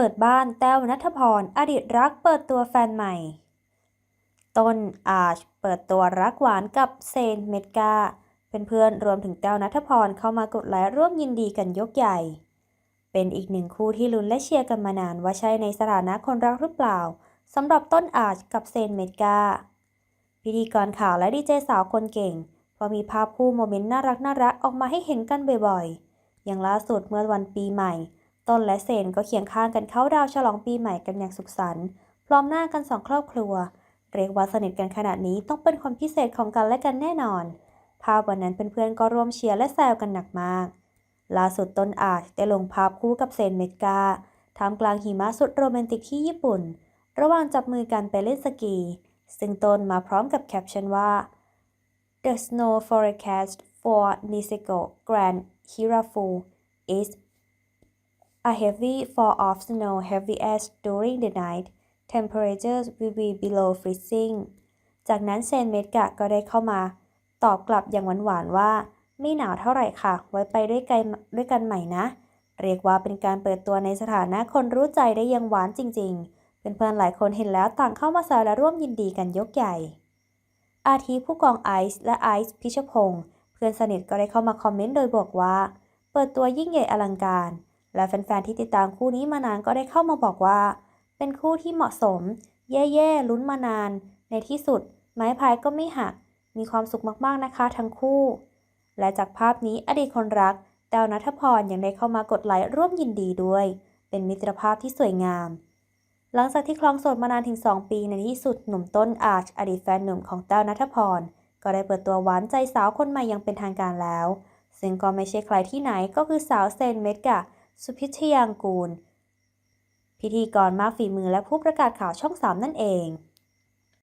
ปิดบ้านแต้วนัทพร อดีตรักเปิดตัวแฟนใหม่ ต้นอาชเปิดตัวรักหวานกับเซนเมดกาเพื่อนๆรวมถึงแต้วนัทพรเข้ามากดไลค์ร่วมยินดีกันยกใหญ่ เป็นอีกหนึ่งคู่ที่ลุ้นและเชียร์กันมานานว่าใช่ในสถานะคนรักหรือเปล่าสำหรับต้นอาชกับเซนเมดกาพิธีกรข่าวและดีเจสาวคนเก่งพราะมีภาพคู่โมเมนต์น่ารักน่ารักออกมาให้เห็นกันบ่อยๆ อย่างล่าสุดเมื่อวันปีใหม่ ต้นและเซนก็เคียงข้างกันเข้าดาวฉลองปีใหม่กันอย่างสุขสันต์พร้อมหน้ากันสองครอบครัว เรียกว่าสนิทกันขนาดนี้ต้องเป็นคนพิเศษของกันและกันแน่นอน ภาพวันนั้นเพื่อนๆก็ร่วมเชียร์และแซวกันหนักมาก ล่าสุดต้นอาจได้ลงภาพคู่กับเซนเมกาท่ามกลางหิมะสุดโรแมนติกที่ญี่ปุ่น ระหว่างจับมือกันไปเล่นสกี ซึ่งต้นมาพร้อมกับแคปชั่นว่า The snow forecast for Niseko Grand Hirafu is a heavy fall of snow heavy as during the night temperatures will be below freezing จากนั้นเซนเมดกะก็ได้เข้ามา ตอบกลับอย่างหวานๆว่า ไม่หนาวเท่าไหร่ค่ะ ไว้ไปด้วยกันด้วยกันใหม่นะ เรียกว่าเป็นการเปิดตัวในสถานะคนรู้ใจได้ยังหวานจริงๆ เพื่อนๆหลายคนเห็นแล้วต่างเข้ามาแซวและร่วมยินดีกันยกใหญ่ อาทิผู้กองไอซ์และไอซ์พิชพงศ์เพื่อนสนิทก็ได้เข้ามาคอมเมนต์โดยบอกว่า เปิดตัวยิ่งใหญ่อลังการ และแฟนๆที่ติดตามคู่นี้มานานก็ได้เข้ามาบอกว่า เป็นคู่ที่เหมาะสมแย่ๆลุ้นมานาน ในที่สุด ไม้พายก็ไม่หัก มีความสุขมากๆนะคะทั้งคู่ และจากภาพนี้อดีตคนรักแต้วนัทพรยังได้เข้ามากดไลค์ร่วมยินดีด้วย เป็นมิตรภาพที่สวยงาม หลังจากที่คลองโสดมานานถึง 2 ปีในที่สุดหนุ่มต้นอาร์ชอดีตแฟนหนุ่มของแต้วนัทพร ก็ได้เปิดตัวหวานใจสาวคนใหม่ยังเป็นทางการแล้ว ซึ่งก็ไม่ใช่ใครที่ไหนก็คือสาวเซนเมดกะ สุพิชยางกูล พิธีกรมากฝีมือและผู้ประกาศข่าวช่องสามนั่นเอง